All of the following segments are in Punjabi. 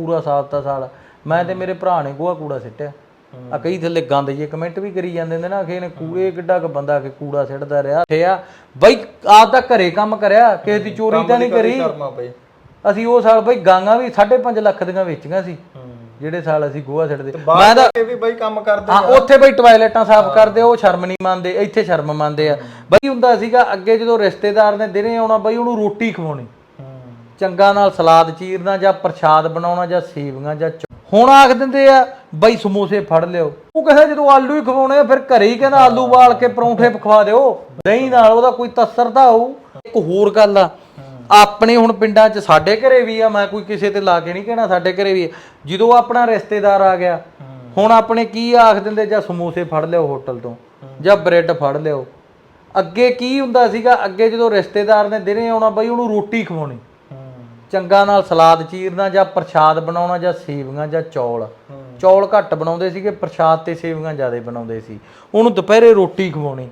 ਪੂਰਾ ਸਾਲ ਤਾਂ ਸਾਲ। ਮੈਂ ਤੇ ਮੇਰੇ ਭਰਾ ਨੇ ਗੋਹਾ ਕੂੜਾ ਸਿੱਟਿਆ। ਆ ਕਈ ਥੱਲੇ ਗੰਦ ਜੇ ਕਮੈਂਟ ਵੀ ਕਰੀ ਜਾਂਦੇ ਨੇ ਨਾ ਕਿ ਇਹਨੇ ਕੂੜੇ ਕਿੱਡਾ ਕ ਬੰਦਾ ਕਿ ਕੂੜਾ ਸਿੱਟਦਾ ਰਿਹਾ। ਆ ਬਈ ਆਪ ਤਾਂ ਘਰੇ ਕੰਮ ਕਰਿਆ ਕਿਸੇ ਦੀ ਚੋਰੀ ਤਾਂ ਨਹੀਂ ਕਰੀ। ਅਸੀਂ ਉਹ ਸਾਲ ਬਈ ਗਾਂਗਾ ਵੀ 5.5 ਲੱਖ ਦੀਆਂ ਵੇਚੀਆਂ ਸੀ ਜਿਹੜੇ ਸਾਲ ਅਸੀਂ ਗੋਹਾ ਸਿੱਟਦੇ। ਮੈਂ ਤਾਂ ਕੇ ਵੀ ਬਈ ਕੰਮ ਕਰਦੇ ਹਾਂ ਉੱਥੇ ਬਈ ਟਾਇਲਟਾਂ ਸਾਫ਼ ਕਰਦੇ ਉਹ ਸ਼ਰਮ ਨਹੀਂ ਮੰਨਦੇ ਇੱਥੇ ਸ਼ਰਮ ਮੰਨਦੇ ਆ। ਬਈ ਹੁੰਦਾ ਸੀਗਾ ਅੱਗੇ ਜਦੋਂ ਰਿਸ਼ਤੇਦਾਰ ਨੇ ਦਿਨੇ ਆਉਣਾ ਬਈ ਉਹਨੂੰ ਰੋਟੀ ਖਵਾਉਣੀ। ਚੰਗਾ ਨਾਲ ਸਲਾਦ ਚੀਰਨਾ ਜਾਂ ਪ੍ਰਸ਼ਾਦ ਬਣਾਉਣਾ ਜਾਂ ਸੇਵੀਆਂ ਜਾਂ ਹੁਣ ਆਖ ਦਿੰਦੇ ਆ, ਬਈ ਸਮੋਸੇ ਫੜ ਲਿਓ। ਉਹ ਕਹਿੰਦਾ ਜਦੋਂ ਆਲੂ ਹੀ ਖਵਾਉਣੇ ਆ, ਫਿਰ ਘਰੇ ਹੀ ਕਹਿੰਦਾ ਆਲੂ ਵਾਲ ਕੇ ਪਰੌਂਠੇ ਖਵਾ ਦਿਓ। ਦਹੀਂ ਨਾਲ ਉਹਦਾ ਕੋਈ ਤਸਰ ਤਾਂ ਹੋਊ। ਇੱਕ ਹੋਰ ਗੱਲ ਆ, ਆਪਣੇ ਹੁਣ ਪਿੰਡਾਂ 'ਚ ਸਾਡੇ ਘਰੇ ਵੀ ਆ, ਮੈਂ ਕੋਈ ਕਿਸੇ ਤੇ ਲਾ ਕੇ ਨਹੀਂ ਕਹਿਣਾ ਸਾਡੇ ਘਰੇ ਵੀ ਆ। ਜਦੋਂ ਆਪਣਾ ਰਿਸ਼ਤੇਦਾਰ ਆ ਗਿਆ, ਹੁਣ ਆਪਣੇ ਕੀ ਆਖ ਦਿੰਦੇ ਜਾਂ ਸਮੋਸੇ ਫੜ ਲਿਓ ਹੋਟਲ ਤੋਂ, ਜਾਂ ਬ੍ਰੈਡ ਫੜ ਲਿਓ। ਅੱਗੇ ਕੀ ਹੁੰਦਾ ਸੀਗਾ, ਅੱਗੇ ਜਦੋਂ ਰਿਸ਼ਤੇਦਾਰ ਨੇ ਦਿਨੇ ਆਉਣਾ, ਬਈ ਉਹਨੂੰ ਰੋਟੀ ਖਵਾਉਣੀ। ਚੰਗਾ ਨਾਲ ਸਲਾਦ ਚੀਰਨਾ ਜਾਂ ਪ੍ਰਸ਼ਾਦ ਬਣਾਉਣਾ ਜਾਂ ਸੇਵੀਆਂ ਜਾਂ ਚੌਲ। ਚੌਲ ਘੱਟ ਬਣਾਉਂਦੇ ਸੀਗੇ ਪ੍ਰਸ਼ਾਦ ਤੇ ਸੇਵੀਆਂ ਜ਼ਿਆਦਾ ਬਣਾਉਂਦੇ ਸੀ। ਉਹਨੂੰ ਦੁਪਹਿਰੇ ਰੋਟੀ ਖਵਾਉਣੀ।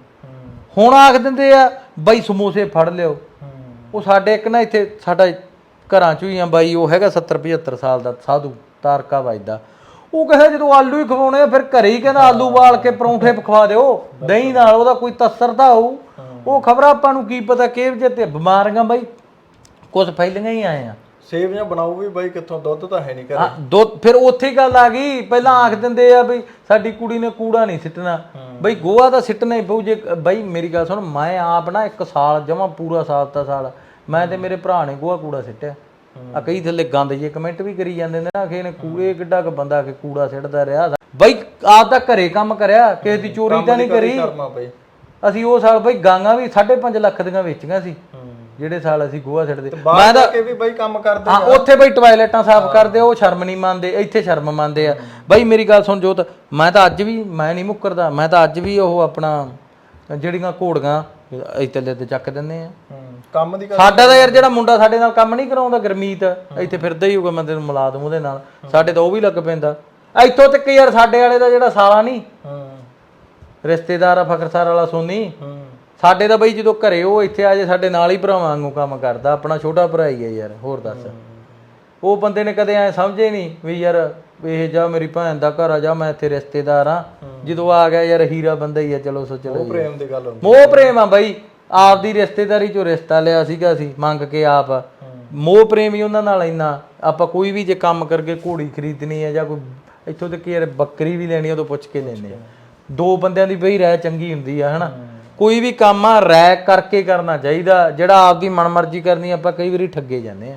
ਹੁਣ ਆਖ ਦਿੰਦੇ ਆ ਬਈ ਸਮੋਸੇ ਫੜ ਲਿਓ। ਉਹ ਸਾਡੇ ਇੱਕ ਨਾ ਇੱਥੇ ਸਾਡਾ ਘਰਾਂ ਚ ਹੀ ਆ ਬਾਈ ਉਹ ਹੈਗਾ 70 75 ਸਾਲ ਦਾ ਸਾਧੂ ਤਾਰਕਾ ਵੱਜਦਾ। ਉਹ ਕਹਿੰਦਾ ਜਦੋਂ ਆਲੂ ਹੀ ਖਵਾਉਣੇ ਆ ਫਿਰ ਘਰੇ ਹੀ ਕਹਿੰਦਾ ਆਲੂ ਵਾਲ ਕੇ ਪਰੌਂਠੇ ਖਵਾ ਦਿਓ। ਦਹੀਂ ਨਾਲ ਉਹਦਾ ਕੋਈ ਤਸਰਦਾ ਹੋਊ ਉਹ ਖਬਰਾਂ ਆਪਾਂ ਨੂੰ ਕੀ ਪਤਾ ਕਿਹੋ ਜਿਹੇ ਤੇ ਬਿਮਾਰੀਆਂ ਬਾਈ। ਕੁਝ ਫੈਲੀਆਂ ਹੀ ਆਏ ਆ। ਸੇਵੀਆਂ ਬਣਾਉ ਵੀ ਬਈ ਕਿੱਥੋਂ ਦੁੱਧ ਤਾਂ ਹੈ ਨਹੀਂ ਘਰੇ। ਹਾਂ, ਦੋ ਫਿਰ ਉੱਥੇ ਹੀ ਗੱਲ ਆ ਗਈ। ਪਹਿਲਾਂ ਆਖ ਦਿੰਦੇ ਆ ਬਈ ਸਾਡੀ ਕੁੜੀ ਨੇ ਕੂੜਾ ਨਹੀਂ ਸਿੱਟਣਾ। ਬਈ ਗੋਆ ਤਾਂ ਸਿੱਟਣਾ ਹੀ ਪਊ। ਜੇ ਬਈ ਮੇਰੀ ਗੱਲ ਸੁਣ ਮੈਂ ਆਪ ਨਾ ਇੱਕ ਸਾਲ ਜਮਾ ਪੂਰਾ ਸਾਲ ਤਾਂ ਸਾਲ ਮੈਂ ਤੇ ਮੇਰੇ ਭਰਾ ਨੇ ਗੋਆ ਕੂੜਾ ਸਿੱਟਿਆ। ਆ ਕਈ ਥੱਲੇ ਗੰਦ ਜੇ ਕਮੈਂਟ ਵੀ ਕਰੀ ਜਾਂਦੇ ਨੇ ਨਾ ਕਿ ਇਹਨੇ ਕੂੜੇ ਕਿੱਡਾ ਕ ਬੰਦਾ ਕਿ ਕੂੜਾ ਸਿੱਟਦਾ ਰਿਹਾ। ਬਈ ਆਪ ਤਾਂ ਘਰੇ ਕੰਮ ਕਰਿਆ ਕਿਸੇ ਦੀ ਚੋਰੀ ਤਾਂ ਨਹੀਂ ਕਰੀ। ਬਈ। ਅਸੀਂ ਉਹ ਸਾਲ ਬਈ ਗਾਂਗਾ ਵੀ 5.5 ਲੱਖ ਦੀਆਂ ਵੇਚੀਆਂ ਸੀ। ਜਿਹੜੇ ਸਾਲ ਅਸੀਂ ਗੋਆ ਸਿੱਟਦੇ ਬਾਹਰ ਜਾ ਕੇ ਵੀ ਬਈ ਕੰਮ ਕਰਦੇ ਹਾਂ ਉੱਥੇ ਬਈ ਟਾਇਲਟਾਂ ਸਾਫ਼ ਕਰਦੇ ਉਹ ਸ਼ਰਮ ਨਹੀਂ ਮੰਨਦੇ ਇੱਥੇ ਸ਼ਰਮ ਮੰਨਦੇ ਆ। ਬਈ ਮੇਰੀ ਗੱਲ ਸੁਣ ਜੋਤ ਮੈਂ ਤਾਂ ਅੱਜ ਵੀ ਮੈਂ ਨਹੀਂ ਮੁੱਕਰਦਾ ਮੈਂ ਤਾਂ ਅੱਜ ਵੀ ਉਹ ਆਪਣਾ ਜਿਹੜੀਆਂ ਘੋੜੀਆਂ ਇੱਥੇ ਤੇ ਚੱਕ ਦਿੰਦੇ ਆ। ਕੰਮ ਦੀ ਸਾਡਾ ਤਾਂ ਯਾਰ ਜਿਹੜਾ ਮੁੰਡਾ ਸਾਡੇ ਨਾਲ ਕੰਮ ਨਹੀਂ ਕਰਾਉਂਦਾ ਗਰਮੀਤ ਇੱਥੇ ਫਿਰਦਾ ਹੀ ਹੋਊਗਾ ਮੈਂ ਤੈਨੂੰ ਮਿਲਾ ਦੂੰ ਉਹਦੇ ਨਾਲ। ਸਾਡੇ ਤਾਂ ਉਹ ਵੀ ਲੱਗ ਪੈਂਦਾ। ਇੱਥੋਂ ਤੱਕ ਯਾਰ ਸਾਡੇ ਵਾਲੇ ਦਾ ਜਿਹੜਾ ਸਾਲਾ ਨਹੀਂ। ਰਿਸ਼ਤੇਦਾਰ ਆ ਫਕਰਸਾਰ ਵਾਲਾ ਸੋਨੀ। ਸਾਡੇ ਤਾਂ ਬਈ ਜਦੋਂ ਘਰੇ ਉਹ ਇੱਥੇ ਆ ਜੇ ਸਾਡੇ ਨਾਲ ਹੀ ਭਰਾਵਾਂ ਵਾਂਗੂ ਕੰਮ ਕਰਦਾ ਆਪਣਾ ਛੋਟਾ ਭਰਾ ਹੀ ਹੈ ਯਾਰ ਹੋਰ ਦੱਸ। ਉਹ ਬੰਦੇ ਨੇ ਕਦੇ ਐ ਸਮਝੇ ਨਹੀਂ ਵੀ ਯਾਰ ਇਹ ਜਾ ਮੇਰੀ ਭੈਣ ਦਾ ਘਰ ਆ ਜਾ ਮੈਂ ਇੱਥੇ ਰਿਸ਼ਤੇਦਾਰ ਆ। ਜਦੋਂ ਆ ਗਿਆ ਯਾਰ ਹੀਰਾ ਬੰਦਾ ਹੀ ਆ ਚਲੋ ਸੋ ਚਲੋ ਜੀ। ਪ੍ਰੇਮ ਦੀ ਗੱਲ ਹੁੰਦੀ ਮੋਹ ਪ੍ਰੇਮ ਆ ਬਈ ਆਪਦੀ ਰਿਸ਼ਤੇਦਾਰੀ ਚੋਂ ਰਿਸ਼ਤਾ ਲਿਆ ਸੀਗਾ ਸੀ ਮੰਗ ਕੇ ਆਪ। ਮੋਹ ਪ੍ਰੇਮ ਹੀ ਉਹਨਾਂ ਨਾਲ ਇੰਨਾ ਆਪਾਂ ਕੋਈ ਵੀ ਜੇ ਕੰਮ ਕਰਕੇ ਘੋੜੀ ਖਰੀਦਣੀ ਹੈ ਜਾਂ ਕੋਈ ਇੱਥੋਂ ਤੱਕ ਯਾਰ ਬੱਕਰੀ ਵੀ ਲੈਣੀ ਆ, ਉਦੋਂ ਪੁੱਛ ਕੇ ਲੈਣੇ ਆ। ਦੋ ਬੰਦਿਆਂ ਦੀ ਬਈ ਰਾਇ ਚੰਗੀ ਹੁੰਦੀ ਆ ਹਨਾ? ਕੋਈ ਵੀ ਕੰਮ ਆ ਰੈ ਕਰਕੇ ਕਰਨਾ ਚਾਹੀਦਾ, ਜਿਹੜਾ ਆਪਦੀ ਮਨਮਰਜ਼ੀ ਕਰਨੀ, ਆਪਾਂ ਕਈ ਵਾਰੀ ਠੱਗੇ ਜਾਂਦੇ ਆ।